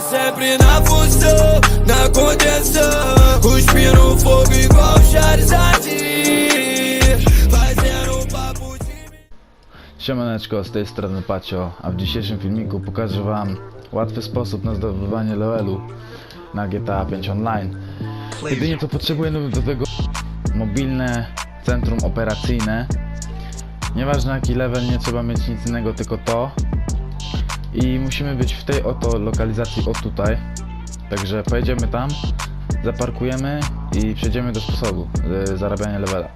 sempre na função, na contenção. Cuspindo fogo igual Charizard. Fazendo papo de mim. Siemaneczko, z tej strony Pacio, a w dzisiejszym filmiku pokażę Wam łatwy sposób na zdobywanie levelu na GTA 5 Online. Jedynie co potrzebujemy do tego mobilne centrum operacyjne. Nieważne jaki level, nie trzeba mieć nic innego, tylko to. I musimy być w tej oto lokalizacji, o tutaj. Także pojedziemy tam, zaparkujemy i przejdziemy do sposobu y, zarabiania levela.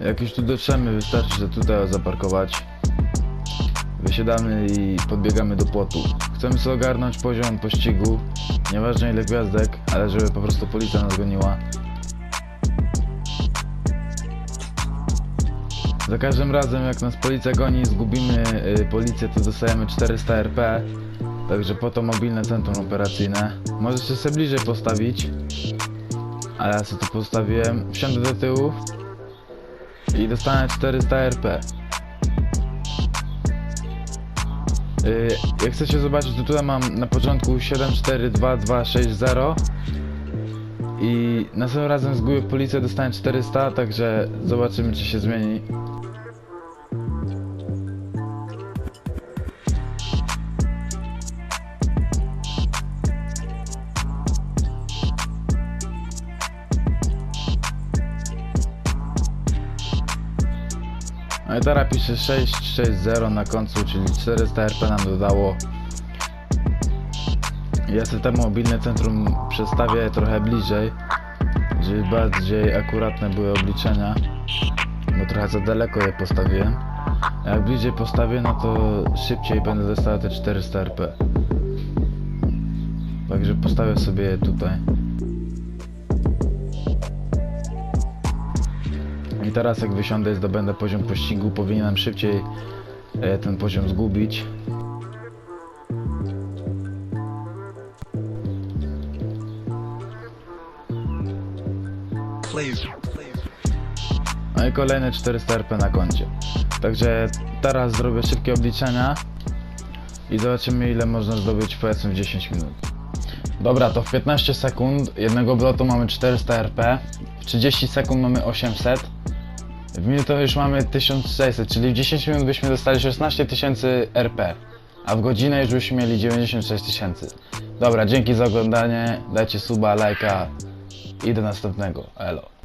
Jak już tu dotrzemy, wystarczy, że tutaj zaparkować. Wysiadamy i podbiegamy do płotu. Chcemy sobie ogarnąć poziom pościgu. Nieważne ile gwiazdek, ale żeby po prostu policja nas goniła. Za każdym razem jak nas policja goni, zgubimy y, policję, to dostajemy 400 RP. Także po to mobilne centrum operacyjne. Możecie sobie bliżej postawić. Ale ja sobie tu postawiłem. Wsiądę do tyłu i dostanę 400 RP. Yy, jak chcecie zobaczyć, to tutaj mam na początku 742260 i następnym razem zgubię policję, dostanę 400, także zobaczymy czy się zmieni. Teraz pisze 660 na końcu, czyli 400 RP nam dodało. Ja sobie to mobilne centrum przestawię trochę bliżej, żeby bardziej akuratne były obliczenia, bo trochę za daleko je postawiłem. A Jak bliżej postawię, no to szybciej będę dostawał te 400 RP. Także postawię sobie je tutaj. I teraz jak wysiądę i zdobędę poziom pościgu, powinienem szybciej e, ten poziom zgubić. No i kolejne 400 RP na koncie. Także teraz zrobię szybkie obliczenia i zobaczymy ile można zdobyć powiedzmy w 10 minut. Dobra, to w 15 sekund jednego obrotu mamy 400 RP, w 30 sekund mamy 800, w minutę już mamy 1600, czyli w 10 minut byśmy dostali 16 tysięcy RP, a w godzinę już byśmy mieli 96 tysięcy. Dobra, dzięki za oglądanie, dajcie suba, lajka i do następnego. Elo.